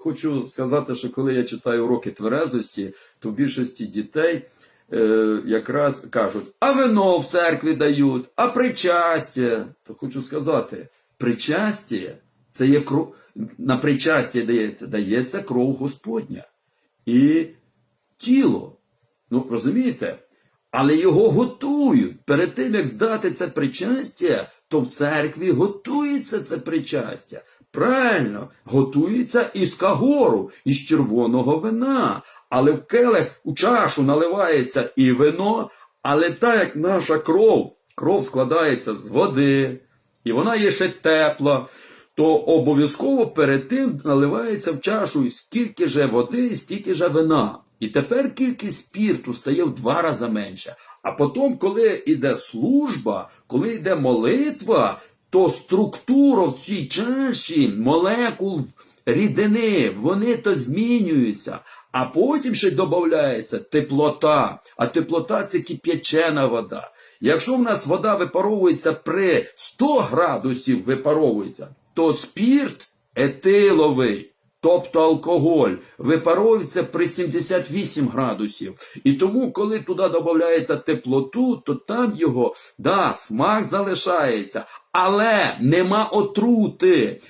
Хочу сказати, що коли я читаю уроки тверезості, то в більшості дітей е, якраз кажуть, а вино в церкві дають, а причастя. То хочу сказати, причастя це є кров, на причастя дається, дається кров Господня і тіло. Ну, розумієте? Але його готують. Перед тим, як здати це причастя, то в церкві готується це причастя. Правильно, готується із кагору, із червоного вина. Але в келих у чашу наливається і вино, але так як наша кров, кров складається з води, і вона є ще тепла, то обов'язково перед тим наливається в чашу скільки же води, стільки же вина. І тепер кількість спірту стає в два рази менша. А потім, коли йде служба, коли йде молитва, то структура в цій чаші, молекул рідини, вони то змінюються. А потім ще додається теплота. А теплота це кип'ячена вода. Якщо в нас вода випаровується при 100 градусів випаровується, то спірт етиловий, тобто алкоголь, випаровується при 78 градусів. І тому, коли туди додається теплоту, то там його, да, смак залишається, але нема отрути.